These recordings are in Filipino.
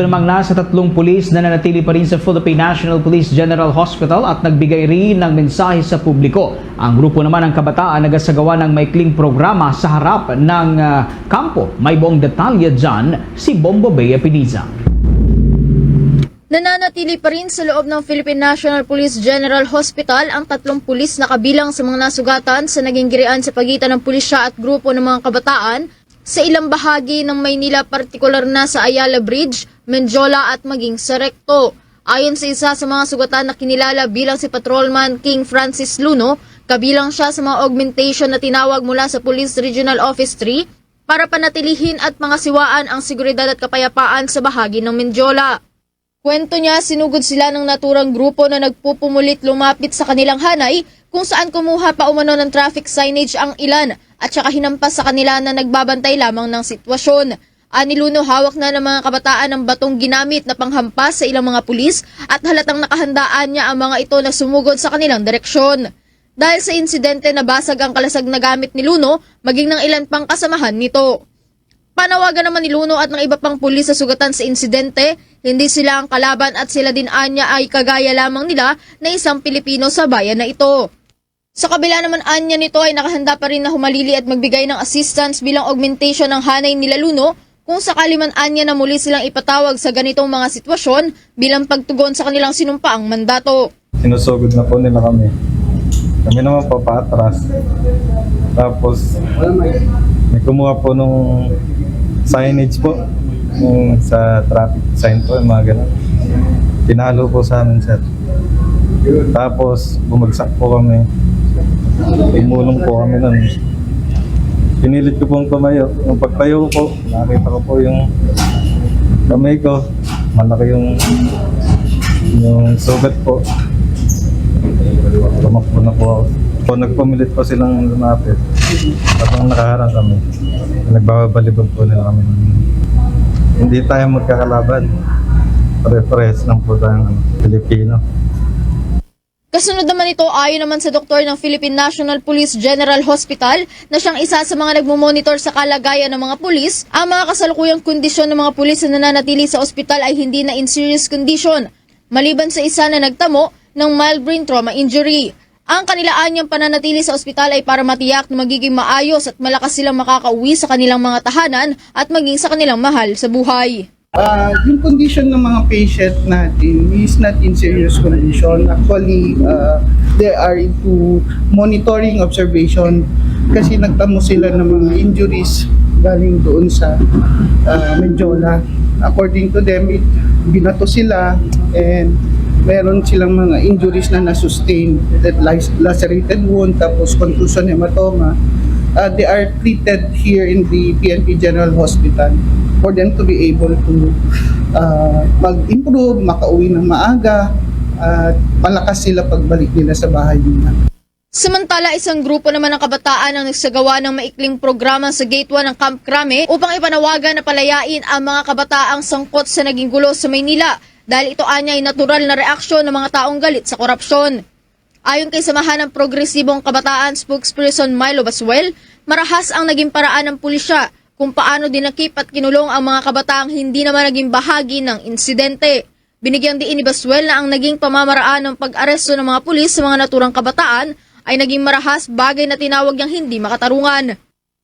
Ito namang nasa tatlong pulis na nanatili pa rin sa Philippine National Police General Hospital at nagbigay rin ng mensahe sa publiko. Ang grupo naman ng kabataan nagasagawa ng maikling programa sa harap ng ah, kampo. May buong detalye dyan si Bombo Bea Piniza. Nananatili pa rin sa loob ng Philippine National Police General Hospital ang tatlong pulis na kabilang sa mga nasugatan sa naging girian sa pagitan ng pulisya at grupo ng mga kabataan sa ilang bahagi ng Maynila partikular na sa Ayala Bridge, Menjola at maging sa Recto. Ayon sa isa sa mga sugatan na kinilala bilang si Patrolman King Francis Luno, kabilang siya sa mga augmentation na tinawag mula sa Police Regional Office 3 para panatilihin at mga siwaan ang seguridad at kapayapaan sa bahagi ng Menjola. Kwento niya, sinugod sila ng naturang grupo na nagpupumulit lumapit sa kanilang hanay kung saan kumuha pa umano ng traffic signage ang ilan at saka hinampas sa kanila na nagbabantay lamang ng sitwasyon. Aniluno hawak na ng mga kabataan ng batong ginamit na panghampas sa ilang mga pulis at halatang nakahandaan niya ang mga ito na sumugod sa kanilang direksyon. Dahil sa insidente nabasag ang kalasag na gamit ni Luno, maging ng ilan pang kasamahan nito. Panawagan naman ni Luno at ng iba pang pulis sa sugatan sa insidente, hindi sila ang kalaban at sila din anya ay kagaya lamang nila na isang Pilipino sa bayan na ito. Sa kabila naman anya nito ay nakahanda pa rin na humalili at magbigay ng assistance bilang augmentation ng hanay nila Luno kung sakali man anya na muli silang ipatawag sa ganitong mga sitwasyon bilang pagtugon sa kanilang sinumpaang mandato. sinusugod na po nila kami. Kami naman po paatras. Tapos, may kumuha po nung signage po. Yung sa traffic sign po, yung mga ganun. Tinalo po sa amin, sir. Tapos, bumagsak po kami. Tumulong po kami nun. Pinilit ko pong tumayo. Nung pagtayo ko nakita ko po yung kamay ko. Malaki yung yung sugat po. Tumakbo na po ako. Po, nagpumilit po silang lumapit. Habang nakaharang kami. Nagbabalibag po nila kami. Hindi tayo magkakalaban. Pare-pares lang po tayong Pilipino. Kasunod naman ito ayon naman sa doktor ng Philippine National Police General Hospital na siyang isa sa mga nagmumonitor sa kalagayan ng mga pulis, ang mga kasalukuyang kondisyon ng mga pulis na nananatili sa ospital ay hindi na in serious condition, maliban sa isa na nagtamo ng mild brain trauma injury. Ang kanilaan niyang pananatili sa ospital ay para matiyak na magiging maayos at malakas silang makakauwi sa kanilang mga tahanan at maging sa kanilang mahal sa buhay. Ah, yung condition ng mga patient natin is not in serious condition. Actually, uh, they are into monitoring observation kasi nagtamo sila ng mga injuries galing doon sa uh, Menjola. According to them, it, binato sila and meron silang mga injuries na na-sustain that lacerated wound tapos contusion hematoma. Uh, they are treated here in the PNP General Hospital for them to be able to uh, mag-improve, makauwi ng maaga, at malakas sila pagbalik nila sa bahay nila. Samantala, isang grupo naman ng kabataan ang nagsagawa ng maikling programa sa Gate 1 ng Camp Crame upang ipanawagan na palayain ang mga kabataang sangkot sa naging gulo sa Maynila dahil ito anya ay natural na reaksyon ng mga taong galit sa korupsyon. Ayon kay Samahan ng Progresibong Kabataan spokesperson Milo Baswell, marahas ang naging paraan ng pulisya kung paano dinakip at kinulong ang mga kabataang hindi naman naging bahagi ng insidente. Binigyang diin ni Baswell na ang naging pamamaraan ng pag-aresto ng mga pulis sa mga naturang kabataan ay naging marahas bagay na tinawag niyang hindi makatarungan.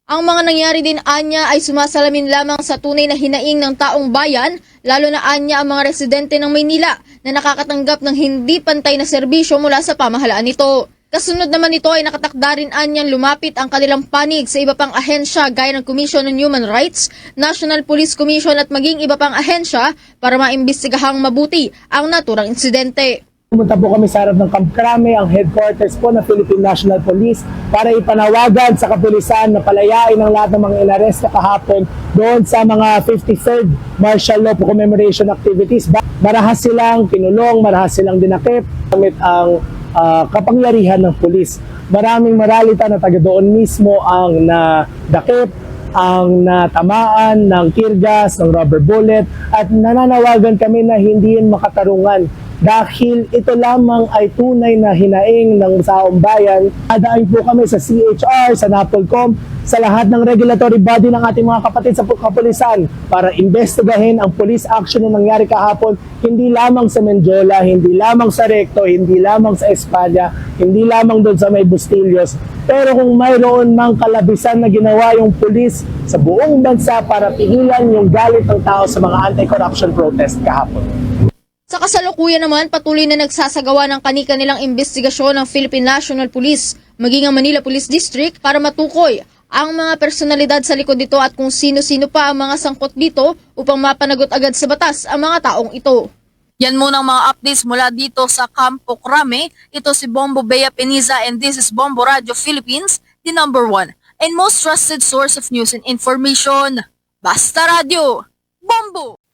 Ang mga nangyari din anya ay sumasalamin lamang sa tunay na hinaing ng taong bayan, lalo na anya ang mga residente ng Maynila na nakakatanggap ng hindi pantay na serbisyo mula sa pamahalaan nito. Kasunod naman nito ay nakatakda rin anyang lumapit ang kanilang panig sa iba pang ahensya gaya ng Commission on Human Rights, National Police Commission at maging iba pang ahensya para maimbestigahang mabuti ang naturang insidente. Pumunta po kami sa harap ng Camp Crame, ang headquarters po ng Philippine National Police para ipanawagan sa kapulisan na palayain ang lahat ng mga inaresto kahapon doon sa mga 53rd Martial Law Commemoration Activities. Marahas silang kinulong, marahas silang dinakip gamit ang ah, kapangyarihan ng pulis. Maraming maralita na taga doon mismo ang nadakip, ang natamaan ng tear gas, ng rubber bullet at nananawagan kami na hindi yun makatarungan dahil ito lamang ay tunay na hinaing ng saong bayan. Adain po kami sa CHR, sa NAPOLCOM, sa lahat ng regulatory body ng ating mga kapatid sa kapulisan para investigahin ang police action na nangyari kahapon hindi lamang sa Menjola, hindi lamang sa Recto, hindi lamang sa Espanya, hindi lamang doon sa may Bustillos. Pero kung mayroon mang kalabisan na ginawa yung pulis sa buong bansa para pigilan yung galit ng tao sa mga anti-corruption protest kahapon. Sa kasalukuyan naman, patuloy na nagsasagawa ng kani-kanilang investigasyon ng Philippine National Police, maging ang Manila Police District para matukoy ang mga personalidad sa likod nito at kung sino-sino pa ang mga sangkot dito upang mapanagot agad sa batas ang mga taong ito. Yan muna ang mga updates mula dito sa Campo Crame. Ito si Bombo Bea Peniza and this is Bombo Radio Philippines, the number one and most trusted source of news and information. Basta Radio! Bombo!